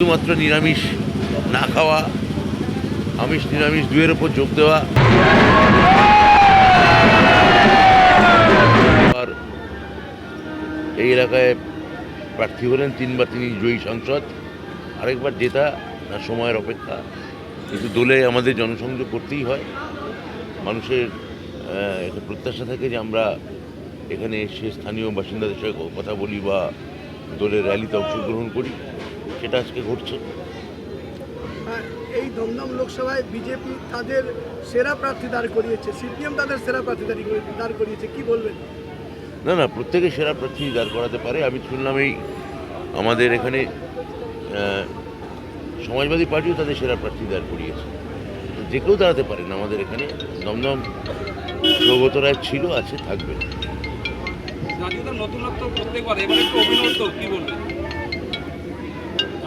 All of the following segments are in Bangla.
শুধুমাত্র নিরামিষ না খাওয়া, আমিষ, নিরামিষ দুয়ের ওপর যোগ দেওয়া। আর এই এলাকায় প্রার্থী হলেন তিনবার তিনি জয়ী সাংসদ, আরেকবার জেতা না সময়ের অপেক্ষা। কিন্তু দোলে আমাদের জনসংযোগ করতেই হয়। মানুষের একটা প্রত্যাশা থাকে যে আমরা এখানে এসে স্থানীয় বাসিন্দাদের সঙ্গে কথা বলি বা দলের র্যালিতে অংশগ্রহণ করি। সেটা আজকে ঘটছে। আর এই দমদম লোকসভায় বিজেপি তাদের সেরা প্রার্থী দাঁড় করিয়েছে সিপিএম তাদের সেরা প্রার্থী দাঁড় করিয়ে- দাঁড় করিয়েছে কি বলবেন? না না প্রত্যেকে সেরা প্রার্থী দাঁড় করাতে পারে। আমি শুনলাম এই আমাদের এখানে সমাজবাদী পার্টিও তাদের সেরা প্রার্থী দাঁড় করিয়েছে। যে কেউ দাঁড়াতে পারেন আমাদের এখানে। দমদম সৌগত রায় ছিল আছে থাকবে। নতুনত্ব প্রত্যেকবার এবার একটু কি বলবেন?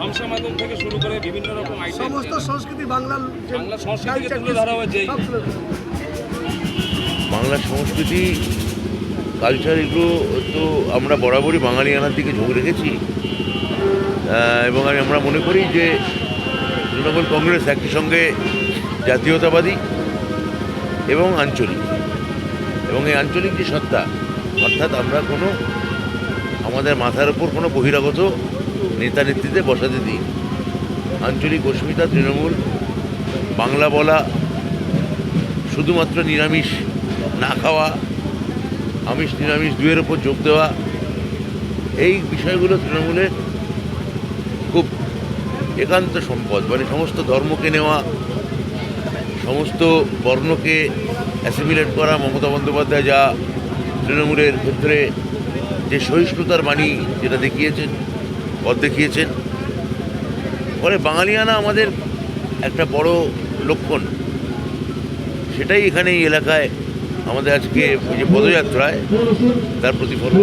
ধ্বংসা মাধ্যম থেকে শুরু করে বিভিন্ন রকম আইটেম সমস্ত সংস্কৃতি বাংলার বাংলা সংস্কৃতিকে তুলে ধরা হয়েছে। বাংলা সংস্কৃতি কালচার এগুলো তো আমরা বরাবরই বাঙালিয়ানার দিকে ঝোঁক রেখেছি এবং আমি আমরা মনে করি যে তৃণমূল কংগ্রেস একই সঙ্গে জাতীয়তাবাদী এবং আঞ্চলিক এবং এই আঞ্চলিক যে সত্তা অর্থাৎ আমরা কোনো আমাদের মাথার উপর কোনো বহিরাগত নেতা নেত্রীতে বসাতে দিই। আঞ্চলিক অস্মিতা তৃণমূল, বাংলা বলা, শুধুমাত্র নিরামিষ না খাওয়া, আমিষ, নিরামিষ দুয়ের ওপর যোগ দেওয়া, এই বিষয়গুলো তৃণমূলের খুব একান্ত সম্পদ। মানে সমস্ত ধর্মকে নেওয়া, সমস্ত বর্ণকে অ্যাসিমিলেট করা, মমতা বন্দ্যোপাধ্যায় যা তৃণমূলের ক্ষেত্রে যে সহিষ্ণুতার বাণী যেটা দেখিয়েছেন পথ দেখিয়েছেন। ফলে বাঙালিয়ানা আমাদের একটা বড় লক্ষণ। সেটাই এখানে এই এলাকায় আমাদের আজকে যে পদযাত্রায় তার প্রতিফলন।